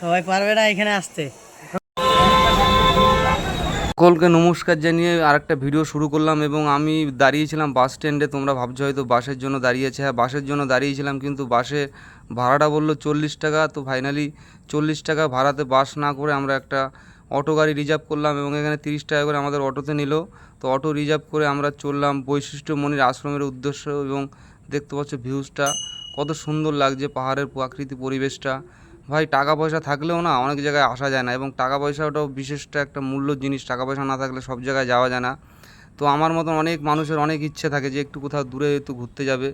সবাই পারবে না এখানে আসতে। সকলকে নমস্কার জানিয়ে আরেকটা ভিডিও শুরু করলাম এবং আমি দাঁড়িয়েছিলাম বাস স্ট্যান্ডে, তোমরা ভাবছ হয়তো বাসের জন্য দাঁড়িয়েছে। হ্যাঁ বাসের জন্য দাঁড়িয়েছিলাম কিন্তু বাসে ভাড়াটা বলল চল্লিশ টাকা। তো ফাইনালি চল্লিশ টাকা ভাড়াতে বাস না করে আমরা একটা অটো গাড়ি রিজার্ভ করলাম এবং এখানে তিরিশ টাকা করে আমাদের অটোতে নিল। তো অটো রিজার্ভ করে আমরা চললাম বৈশিষ্ট্যমণির আশ্রমের উদ্দেশ্য এবং দেখতে পাচ্ছ ভিউজটা কত সুন্দর লাগছে পাহাড়ের প্রাকৃতিক পরিবেশটা। ভাই টাকা পয়সা থাকলেও না অনেক জায়গায় আসা যায় না এবং টাকা পয়সাটাও বিশেষটা একটা মূল্য জিনিস টাকা পয়সা না থাকলে সব জায়গায় যাওয়া যায় না। তো আমার মতন অনেক মানুষের অনেক ইচ্ছে থাকে যে একটু কোথাও দূরে একটু ঘুরতে যাবে।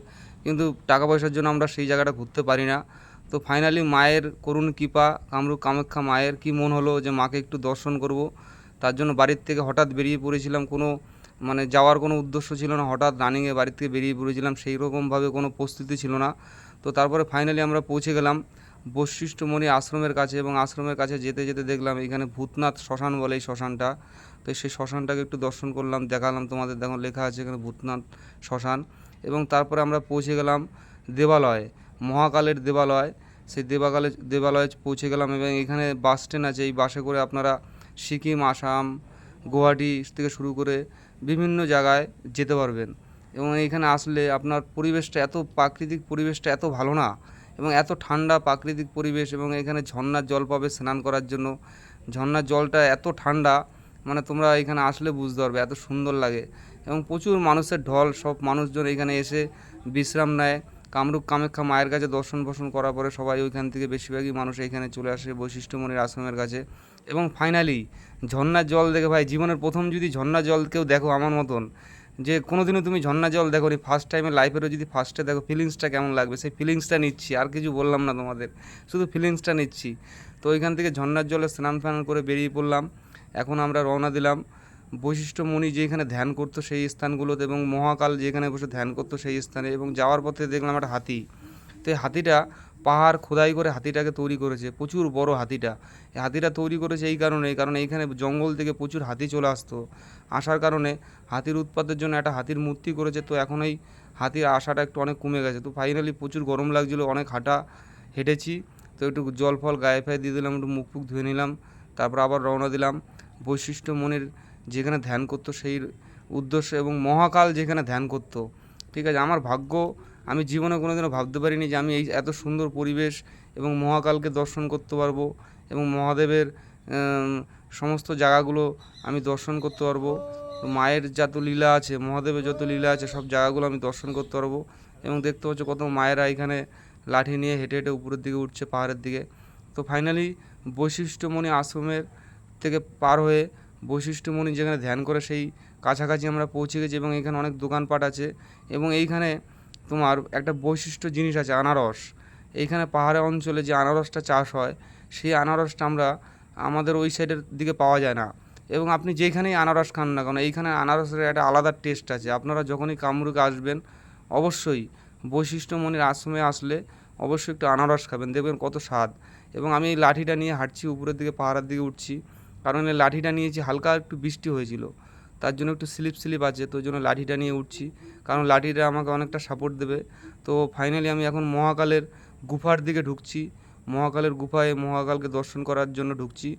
কিন্তু টাকা পয়সার জন্য আমরা সেই জায়গাটা ঘুরতে পারি না। তো ফাইনালি মায়ের করুণ কৃপা, কামরূপ কামাখ্যা মায়ের কি মন হলো যে মাকে একটু দর্শন করব। তার জন্য বাড়ির থেকে হঠাৎ বেরিয়ে পড়েছিলাম, কোনো মানে যাওয়ার কোনো উদ্দেশ্য ছিল না। হঠাৎ রানিংয়ে বাড়ি থেকে বেরিয়ে পড়েছিলাম সেই রকমভাবে কোনো প্রস্তুতি ছিল না। তো তারপরে ফাইনালি আমরা পৌঁছে গেলাম। বৈশিষ্ট্যমণি আশ্রমের কাছে এবং আশ্রমের কাছে যেতে যেতে দেখলাম এখানে ভূতনাথ শ্মশান বলে এই শ্মশানটা। তো সেই শ্মশানটাকে একটু দর্শন করলাম, দেখালাম তোমাদের, দেখো লেখা আছে এখানে ভূতনাথ শ্মশান। এবং তারপরে আমরা পৌঁছে গেলাম দেবালয়ে, মহাকালের দেবালয়। সেই দেবাকালে, দেবালয়ে পৌঁছে গেলাম এবং এখানে বাস স্ট্যান্ড আছে, এই বাসে করে আপনারা সিকিম, আসাম, গুয়াহাটি থেকে শুরু করে বিভিন্ন জায়গায় যেতে পারবেন। এবং এইখানে আসলে আপনার পরিবেশটা এত, প্রাকৃতিক পরিবেশটা এত ভালো না। এবং এত ঠান্ডা প্রাকৃতিক পরিবেশ এবং এখানে ঝর্নার জল পাবে স্নান করার জন্য। ঝর্ণার জলটা এত ঠান্ডা মানে তোমরা এখানে আসলে বুঝতে পারবে, এত সুন্দর লাগে। এবং প্রচুর মানুষের ঢল, সব মানুষজন এখানে এসে বিশ্রাম নেয়। কামরূপ কামাখ্যা মায়ের কাছে দর্শন বর্শন করার পরে সবাই ওইখান থেকে বেশিরভাগই মানুষ এখানে চলে আসে বৈশিষ্ট্যমণির আশ্রমের কাছে। এবং ফাইনালি ঝর্ণার জল দেখে ভাই, জীবনের প্রথম যদি ঝর্ণার জল কেউ দেখো আমার মতন যে কোনোদিনও তুমি ঝর্ণা জল দেখো নি ফার্স্ট টাইমে লাইফেরও যদি ফার্স্টে দেখো ফিলিংসটা কেমন লাগবে? সেই ফিলিংসটা নিচ্ছি, আর কিছু বললাম না তোমাদের, শুধু ফিলিংসটা নিচ্ছি। তো ওইখান থেকে ঝর্ণার জলে স্নান ফান করে বেরিয়ে পড়লাম, এখন আমরা রওনা দিলাম বৈশিষ্ট্যমণি যেখানে ধ্যান করতো সেই স্থানগুলোতে এবং মহাকাল যেখানে বসে ধ্যান করতো সেই স্থানে এবং যাওয়ার পথে দেখলাম একটা হাতি। তো এই হাতিটা পাহাড় খোদাই করে হাতিটাকে তৈরি করেছে, প্রচুর বড় হাতিটা। এই হাতিটা তৈরি করেছে এই কারণে কারণ এইখানে জঙ্গল থেকে প্রচুর হাতি চলে আসতো। আসার কারণে হাতির উৎপাদের জন্য একটা হাতির মূর্তি করেছে, তো এখন এই হাতির আশাটা একটু অনেক কমে গেছে। তো ফাইনালি প্রচুর গরম লাগছিল, অনেক হাঁটা হেঁটেছি, তো একটু জল ফল গায়ে ফায়ে দিয়ে দিলাম, একটু মুখ ফুক ধুয়ে নিলাম, তারপর আবার রওনা দিলাম। বৈশিষ্ট্য মনের যেখানে ধ্যান করতো সেই উদ্দেশ্য এবং মহাকাল যেখানে ধ্যান করতো। ঠিক আছে, আমার ভাগ্য আমি জীবনে কোনোদিনও ভাবতে পারিনি যে আমি এই এত সুন্দর পরিবেশ এবং মহাকালকে দর্শন করতে পারব এবং মহাদেবের সমস্ত জায়গাগুলো আমি দর্শন করতে পারব। মায়ের যত লীলা আছে, মহাদেবের যত লীলা আছে, সব জায়গাগুলো আমি দর্শন করতে পারব এবং দেখতে পাচ্ছ কত মায়েরা এখানে লাঠি নিয়ে হেঁটে হেঁটে উপরের দিকে উঠছে পাহাড়ের দিকে। তো ফাইনালি বৈশিষ্ট্যমণি আশ্রমের থেকে পার হয়ে বৈশিষ্ট্যমণি যেখানে ধ্যান করে সেই কাছাকাছি আমরা পৌঁছে গেছি এবং এখানে অনেক দোকানপাট আছে এবং এইখানে তোমার একটা বৈশিষ্ট্য জিনিস আছে, আনারস। এইখানে পাহাড়ে অঞ্চলে যে আনারসটা চাষ হয়, সেই আনারসটা আমরা আমাদের ওই সাইডের দিকে পাওয়া যায় না। এবং আপনি যেখানেই আনারস খান না কেন, এইখানে আনারসের একটা আলাদা টেস্ট আছে। আপনারা যখনই কামরুকে আসবেন, অবশ্যই বৈশিষ্ট্যমণির আশ্রমে আসলে অবশ্যই একটু আনারস খাবেন, দেখবেন কত স্বাদ। এবং আমি এই লাঠিটা নিয়ে হাঁটছি, উপরের দিকে পাহাড়ের দিকে উঠছি, কারণ এই লাঠিটা নিয়েছি হালকা একটু বৃষ্টি হয়েছিল তার জন্য একটু স্লিপ স্লিপ আছে তো জন্য লাঠিটা নিয়ে উঠছি। কারণ লাঠিটা আমাকে অনেকটা সাপোর্ট দেবে। তো ফাইনালি আমি এখন মহাকালের গুফার দিকে ঢুকছি। মহাকালের গুফায় মহাকালকে দর্শন করার জন্য ঢুকছি।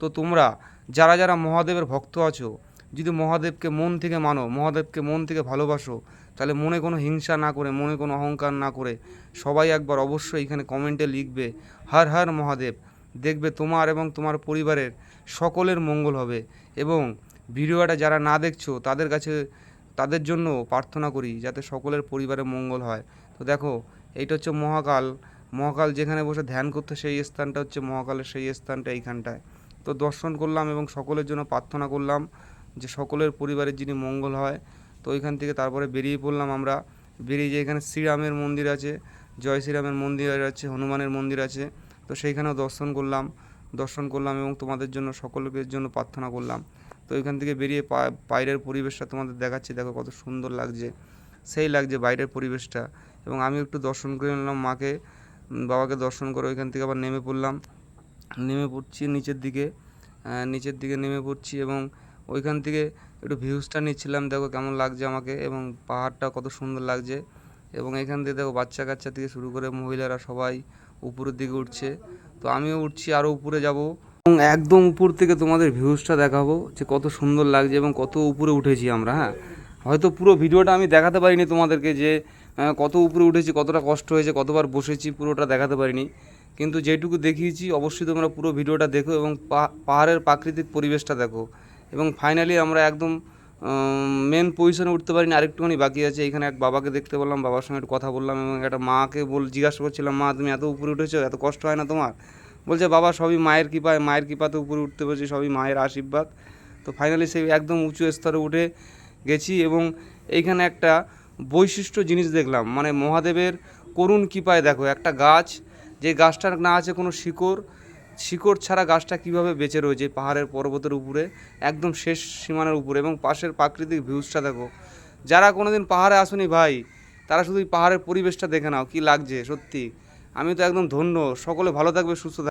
তো তোমরা যারা যারা মহাদেবের ভক্ত আছো, যদি মহাদেবকে মন থেকে মানো, মহাদেবকে মন থেকে ভালোবাসো, তাহলে মনে কোনো হিংসা না করে, মনে কোনো অহংকার না করে সবাই একবার অবশ্যই এখানে কমেন্টে লিখবে, হর হর মহাদেব, দেখবে তোমার এবং তোমার পরিবারের সকলের মঙ্গল হবে এবং ভিডিওটা যারা না দেখছ, তাদের কাছে, তাদের জন্য প্রার্থনা করি যাতে সকলের পরিবারে মঙ্গল হয়। তো দেখো, এইটা হচ্ছে মহাকাল। মহাকাল যেখানে বসে ধ্যান করতো সেই স্থানটা হচ্ছে মহাকালের সেই স্থানটা এইখানটায়। তো দর্শন করলাম এবং সকলের জন্য প্রার্থনা করলাম যে সকলের পরিবারের যিনি মঙ্গল হয়। তো ওইখান থেকে তারপরে বেরিয়ে পড়লাম আমরা। বেরিয়ে যে এখানে শ্রীরামের মন্দির আছে। জয় শ্রীরামের মন্দির আছে, হনুমানের মন্দির আছে। তো সেইখানেও দর্শন করলাম। দর্শন করলাম এবং তোমাদের জন্য সকলের জন্য প্রার্থনা করলাম। তো ওইখান থেকে বেরিয়ে বাইরের পরিবেশটা তোমাদের দেখাচ্ছি। দেখো কত সুন্দর লাগছে, সেই লাগছে বাইরের পরিবেশটা। এবং আমি একটু দর্শন করে নিলাম মাকে বাবাকে দর্শন করে ওইখান থেকে আবার নেমে পড়লাম। নেমে পড়ছি নিচের দিকে নিচের দিকে নেমে পড়ছি এবং ওইখান থেকে একটু ভিউজটা নিচ্ছিলাম। দেখো কেমন লাগছে আমাকে এবং পাহাড়টা কত সুন্দর লাগছে। এবং এখান থেকে দেখো বাচ্চা কাচ্চা থেকে শুরু করে মহিলারা সবাই উপরের দিকে উঠছে। তো আমিও উঠছি আরও উপরে যাব। এবং একদম উপর থেকে তোমাদের ভিউজটা দেখাবো যে কত সুন্দর লাগছে এবং কত উপরে উঠেছি আমরা হ্যাঁ? হয়তো পুরো ভিডিওটা আমি দেখাতে পারিনি তোমাদেরকে যে কত উপরে উঠেছি, কতটা কষ্ট হয়েছে, কতবার বসেছি, পুরোটা দেখাতে পারিনি। কিন্তু যেটুকু দেখিয়েছি, অবশ্যই তোমরা পুরো ভিডিওটা দেখো এবং পাহাড়ের প্রাকৃতিক পরিবেশটা দেখো। এবং ফাইনালি আমরা একদম মেন পজিশনে উঠতে পারিনি, আরেকটুখানি বাকি আছে। এখানে এক বাবাকে দেখতে বললাম বাবার সঙ্গে একটু কথা বললাম এবং একটা মাকে বল, জিজ্ঞাসা করছিলাম, মা, তুমি এত উপরে উঠেছো, এত কষ্ট হয় না তোমার? বলছে, বাবা, সবই মায়ের কৃপায় মায়ের কৃপাতে উপরে উঠতে পেরেছি সবই মায়ের আশীর্বাদ। তো ফাইনালি সেই একদম উঁচু স্তরে উঠে গেছি এবং এইখানে একটা বৈশিষ্ট্য জিনিস দেখলাম। মানে মহাদেবের করুণ কৃপায় দেখো, একটা গাছ, যে গাছটার না আছে কোনো শিকড় শিকড় ছাড়া গাছটা কীভাবে বেঁচে রয়েছে পাহাড়ের পর্বতের উপরে, একদম শেষ সীমানার উপরে এবং পাশের প্রাকৃতিক ভিউজটা দেখো। যারা কোনোদিন পাহাড়ে আসুনি ভাই, তারা শুধু পাহাড়ের পরিবেশটা দেখে নাও, কি লাগছে, সত্যি। আমি তো একদম ধন্য, সকলে ভালো থাকবে, সুস্থ থাকবে।